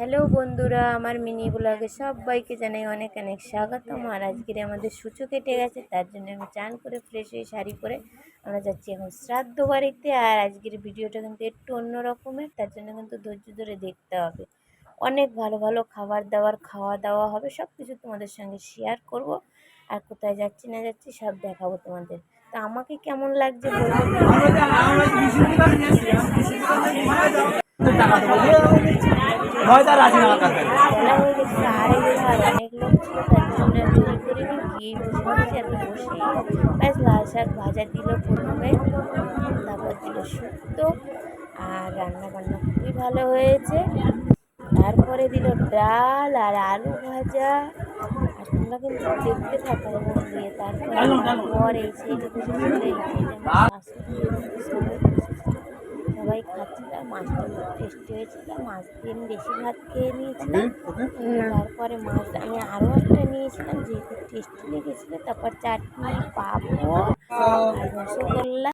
Hello বন্ধুরা আমার mini ব্লগে সবাইকে জানাই অনেক অনেক স্বাগতম। আর আজকের আমাদের সূচো কেটে গেছে তার জন্য আমি চান করে ফ্রেশ হয়ে শাড়ি পরে আমরা যাচ্ছি এখন শ্রাদ্ধ বাড়িতে। আর আজকের ভিডিওটা কিন্তু একটু অন্য রকমের তার জন্য কিন্তু ধৈর্য ধরে দেখতে হবে। অনেক ভালো ভালো খাবার দাবার খাওয়া দাওয়া হবে সব কিছু তোমাদের সঙ্গে শেয়ার করব। আর কোথায় যাচ্ছি না যাচ্ছি সব দেখাবো তোমাদের। তো আমাকে কেমন লাগছে বলব ভয়টা রাজি না আমার কাছে লাল শাক ভাজা দিল প্রথমে তারপর দিল শুক্তো আর রান্না বান্না খুবই ভালো হয়েছে তারপরে দিল ডাল আর আলু ভাজা আর তোমরা কিন্তু দেখতে থাকো। দিয়ে তারপরে পর এই সবাই খাচ্ছিলাম মাছটা খুব টেস্টি হয়েছিল মাছ দিয়ে আমি বেশি ভাত খেয়ে নিয়েছিলাম তারপরে মাছ আমি আরও একটা নিয়েছিলাম যেহেতু টেস্টি লেগেছিলো তারপর চাটনি পাঁপড় রসগোল্লা